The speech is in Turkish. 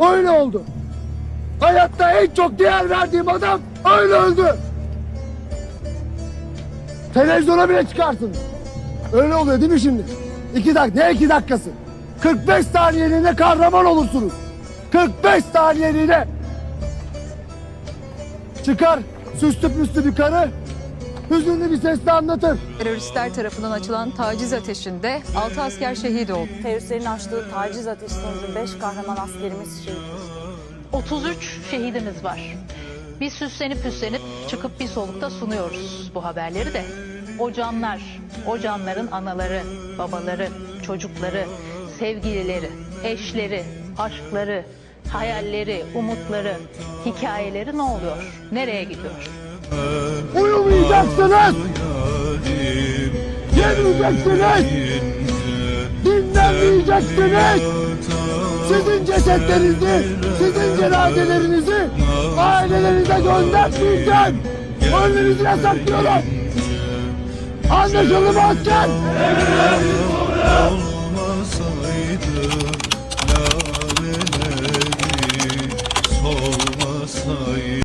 Öyle oldu. Hayatta en çok değer verdiğim adam öyle öldü. Televizyona bile çıkarsın. Öyle oluyor değil mi şimdi? İki dakika, ne iki dakikası? 45 saniyeliğine kahraman olursunuz. 45 saniyeliğine. Çıkar süslü püslü bir karı, hüzünlü bir sesle anlatır. Teröristler tarafından açılan taciz ateşinde 6 asker şehit oldu. Teröristlerin açtığı taciz ateşi sonucu 5 kahraman askerimiz şehit düştü. 33 şehidimiz var. Biz süslenip püslenip çıkıp bir solukta sunuyoruz bu haberleri de. O canlar, o canların anaları, babaları, çocukları, sevgilileri, eşleri, aşkları, hayalleri, umutları, hikayeleri ne oluyor? Nereye gidiyor? Uyumayacaksınız, yemeyeceksiniz, dinlenmeyeceksiniz. Sizin cesetlerinizi, sizin cenazelerinizi ailelerinize göndermeyeceğim. Ölmenizi yasaklıyorum. Anlaşıldı mı asker?